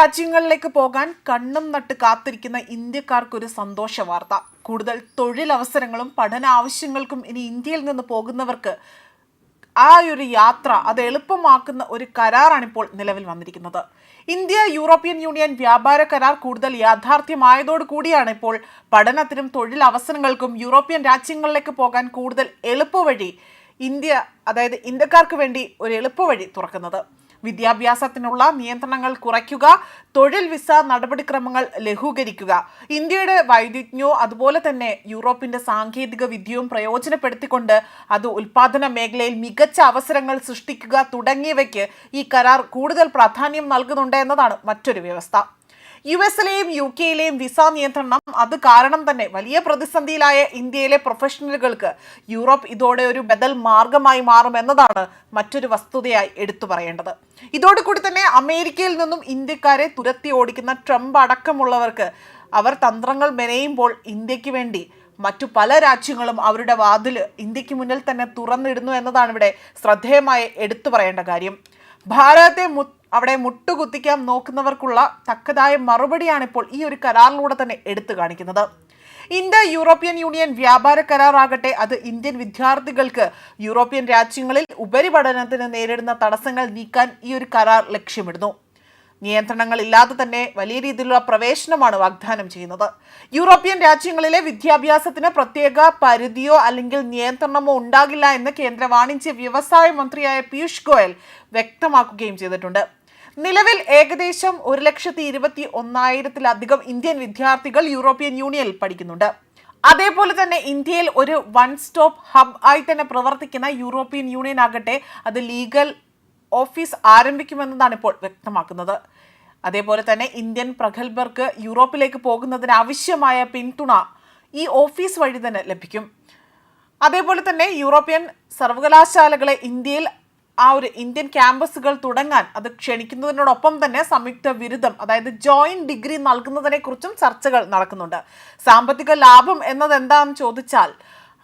രാജ്യങ്ങളിലേക്ക് പോകാൻ കണ്ണും നട്ട് കാത്തിരിക്കുന്ന ഇന്ത്യക്കാർക്കൊരു സന്തോഷ വാർത്ത. കൂടുതൽ തൊഴിലവസരങ്ങളും പഠന ആവശ്യങ്ങൾക്കും ഇനി ഇന്ത്യയിൽ നിന്ന് പോകുന്നവർക്ക് ആ ഒരു യാത്ര അത് എളുപ്പമാക്കുന്ന ഒരു കരാറാണിപ്പോൾ നിലവിൽ വന്നിരിക്കുന്നത്. ഇന്ത്യ യൂറോപ്യൻ യൂണിയൻ വ്യാപാര കരാർ കൂടുതൽ യാഥാർത്ഥ്യമായതോടു കൂടിയാണ് ഇപ്പോൾ പഠനത്തിനും തൊഴിലവസരങ്ങൾക്കും യൂറോപ്യൻ രാജ്യങ്ങളിലേക്ക് പോകാൻ കൂടുതൽ എളുപ്പവഴി ഇന്ത്യ അതായത് ഇന്ത്യക്കാർക്ക് വേണ്ടി ഒരു എളുപ്പവഴി തുറക്കുന്നത്. വിദ്യാഭ്യാസത്തിനുള്ള നിയന്ത്രണങ്ങൾ കുറയ്ക്കുക തൊഴിൽ വിസ നടപടിക്രമങ്ങൾ ലഘൂകരിക്കുക. ഇന്ത്യയുടെ വൈദഗ്ധ്യവും അതുപോലെ തന്നെ യൂറോപ്പിന്റെ സാങ്കേതിക വിദ്യയും പ്രയോജനപ്പെടുത്തിക്കൊണ്ട് അത് ഉൽപാദന മേഖലയിൽ മികച്ച അവസരങ്ങൾ സൃഷ്ടിക്കുക തുടങ്ങിയവയ്ക്ക് ഈ കരാർ കൂടുതൽ പ്രാധാന്യം നൽകുന്നുണ്ട് എന്നതാണ് മറ്റൊരു വ്യവസ്ഥ. യു എസിലെയും യു കെയിലെയും വിസ നിയന്ത്രണം അത് കാരണം തന്നെ വലിയ പ്രതിസന്ധിയിലായ ഇന്ത്യയിലെ പ്രൊഫഷണലുകൾക്ക് യൂറോപ്പ് ഇതോടെ ഒരു ബദൽ മാർഗമായി മാറുമെന്നതാണ് മറ്റൊരു വസ്തുതയായി എടുത്തു പറയേണ്ടത്. ഇതോടുകൂടി തന്നെ അമേരിക്കയിൽ നിന്നും ഇന്ത്യക്കാരെ തുരത്തി ഓടിക്കുന്ന ട്രംപ് അടക്കമുള്ളവർക്ക് അവർ തന്ത്രങ്ങൾ മെനയുമ്പോൾ ഇന്ത്യയ്ക്ക് വേണ്ടി മറ്റു പല രാജ്യങ്ങളും അവരുടെ വാതിൽ ഇന്ത്യയ്ക്ക് മുന്നിൽ തന്നെ തുറന്നിടുന്നു എന്നതാണ് ഇവിടെ ശ്രദ്ധേയമായി എടുത്തു പറയേണ്ട കാര്യം. ഭാരതത്തെ അവിടെ മുട്ടുകുത്തിക്കാൻ നോക്കുന്നവർക്കുള്ള തക്കതായ മറുപടിയാണ് ഇപ്പോൾ ഈ ഒരു കരാറിലൂടെ തന്നെ എടുത്തു കാണിക്കുന്നത്. ഇന്ത്യ യൂറോപ്യൻ യൂണിയൻ വ്യാപാര കരാറാകട്ടെ അത് ഇന്ത്യൻ വിദ്യാർത്ഥികൾക്ക് യൂറോപ്യൻ രാജ്യങ്ങളിൽ ഉപരിപഠനത്തിന് നേരിടുന്ന തടസ്സങ്ങൾ നീക്കാൻ ഈ ഒരു കരാർ ലക്ഷ്യമിടുന്നു. നിയന്ത്രണങ്ങൾ ഇല്ലാതെ തന്നെ വലിയ രീതിയിലുള്ള പ്രവേശനമാണ് വാഗ്ദാനം ചെയ്യുന്നത്. യൂറോപ്യൻ രാജ്യങ്ങളിലെ വിദ്യാഭ്യാസത്തിന് പ്രത്യേക പരിധിയോ അല്ലെങ്കിൽ നിയന്ത്രണമോ ഉണ്ടാകില്ല എന്ന് കേന്ദ്ര വാണിജ്യ വ്യവസായ മന്ത്രിയായ പീയൂഷ് ഗോയൽ വ്യക്തമാക്കുകയും ചെയ്തിട്ടുണ്ട്. നിലവിൽ ഏകദേശം ഒരു ലക്ഷത്തി ഇരുപത്തി ഒന്നായിരത്തിലധികം ഇന്ത്യൻ വിദ്യാർത്ഥികൾ യൂറോപ്യൻ യൂണിയനിൽ പഠിക്കുന്നുണ്ട്. അതേപോലെ തന്നെ ഇന്ത്യയിൽ ഒരു വൺ സ്റ്റോപ്പ് ഹബ് ആയി തന്നെ പ്രവർത്തിക്കുന്ന യൂറോപ്യൻ യൂണിയൻ ആകട്ടെ അത് ലീഗൽ ഓഫീസ് ആരംഭിക്കുമെന്നതാണ് ഇപ്പോൾ വ്യക്തമാക്കുന്നത്. അതേപോലെ തന്നെ ഇന്ത്യൻ പ്രഗത്ഭർക്ക് യൂറോപ്പിലേക്ക് പോകുന്നതിന് ആവശ്യമായ പിന്തുണ ഈ ഓഫീസ് വഴി തന്നെ ലഭിക്കും. അതേപോലെ തന്നെ യൂറോപ്യൻ സർവകലാശാലകളെ ഇന്ത്യയിൽ ആ ഒരു ഇന്ത്യൻ ക്യാമ്പസുകൾ തുടങ്ങാൻ അത് ക്ഷണിക്കുന്നതിനോടൊപ്പം തന്നെ സംയുക്ത ബിരുദം അതായത് ജോയിന്റ് ഡിഗ്രി നൽകുന്നതിനെക്കുറിച്ചും ചർച്ചകൾ നടക്കുന്നുണ്ട്. സാമ്പത്തിക ലാഭം എന്നത് എന്താണെന്ന് ചോദിച്ചാൽ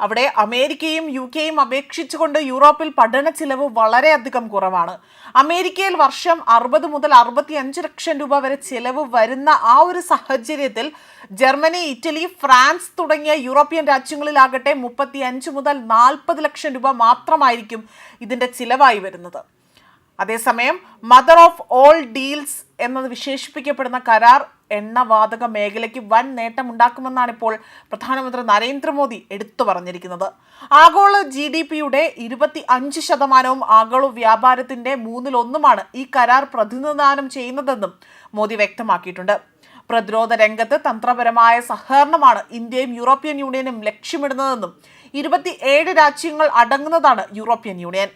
അവിടെ അമേരിക്കയും യു കെയും അപേക്ഷിച്ചുകൊണ്ട് യൂറോപ്പിൽ പഠന ചിലവ് വളരെയധികം കുറവാണ്. അമേരിക്കയിൽ വർഷം അറുപത് മുതൽ അറുപത്തി അഞ്ച് ലക്ഷം രൂപ വരെ ചിലവ് വരുന്ന ആ ഒരു സാഹചര്യത്തിൽ ജർമ്മനി ഇറ്റലി ഫ്രാൻസ് തുടങ്ങിയ യൂറോപ്യൻ രാജ്യങ്ങളിലാകട്ടെ മുപ്പത്തി അഞ്ച് മുതൽ നാൽപ്പത് ലക്ഷം രൂപ മാത്രമായിരിക്കും ഇതിന്റെ ചിലവായി വരുന്നത്. അതേസമയം മദർ ഓഫ് ഓൾ ഡീൽസ് എന്നത് വിശേഷിപ്പിക്കപ്പെടുന്ന കരാർ എണ്ണവാതക മേഖലയ്ക്ക് വൻ നേട്ടമുണ്ടാക്കുമെന്നാണ് ഇപ്പോൾ പ്രധാനമന്ത്രി നരേന്ദ്രമോദി എടുത്തു പറഞ്ഞിരിക്കുന്നത്. ആഗോള ജി ഡി പിയുടെ ഇരുപത്തി അഞ്ച് ശതമാനവും ആഗോള വ്യാപാരത്തിന്റെ മൂന്നിലൊന്നുമാണ് ഈ കരാർ പ്രതിനിധാനം ചെയ്യുന്നതെന്നും മോദി വ്യക്തമാക്കിയിട്ടുണ്ട്. പ്രതിരോധ രംഗത്ത് തന്ത്രപരമായ സഹകരണമാണ് ഇന്ത്യയും യൂറോപ്യൻ യൂണിയനും ലക്ഷ്യമിടുന്നതെന്നും ഇരുപത്തി ഏഴ് രാജ്യങ്ങൾ അടങ്ങുന്നതാണ് യൂറോപ്യൻ യൂണിയൻ.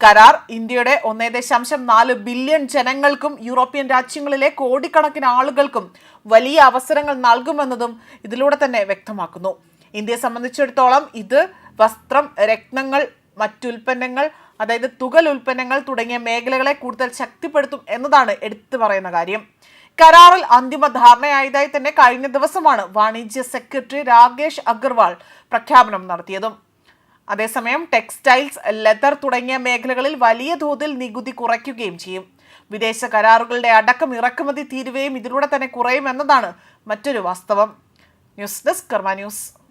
കരാർ ഇന്ത്യയുടെ ഒന്നേ ദശാംശം നാല് ബില്യൺ ജനങ്ങൾക്കും യൂറോപ്യൻ രാജ്യങ്ങളിലെ കോടിക്കണക്കിന് ആളുകൾക്കും വലിയ അവസരങ്ങൾ നൽകുമെന്നതും ഇതിലൂടെ തന്നെ വ്യക്തമാക്കുന്നു. ഇന്ത്യയെ സംബന്ധിച്ചിടത്തോളം ഇത് വസ്ത്രം രത്നങ്ങൾ മറ്റുൽപ്പന്നങ്ങൾ അതായത് തുകൽ ഉൽപ്പന്നങ്ങൾ തുടങ്ങിയ മേഖലകളെ കൂടുതൽ ശക്തിപ്പെടുത്തും എന്നതാണ് എടുത്തു പറയുന്ന കാര്യം. കരാറിൽ അന്തിമ ധാരണയായതായി തന്നെ കഴിഞ്ഞ ദിവസമാണ് വാണിജ്യ സെക്രട്ടറി രാകേഷ് അഗർവാൾ പ്രഖ്യാപനം നടത്തിയതും. അതേസമയം ടെക്സ്റ്റൈൽസ് ലെതർ തുടങ്ങിയ മേഖലകളിൽ വലിയ തോതിൽ നികുതി കുറയ്ക്കുകയും ചെയ്യും. വിദേശ കരാറുകളുടെ അടക്കം ഇറക്കുമതി തീരുവയും ഇതിലൂടെ തന്നെ കുറയും കുറയുമെന്നതാണ് മറ്റൊരു വാസ്തവം. News desk Karma news.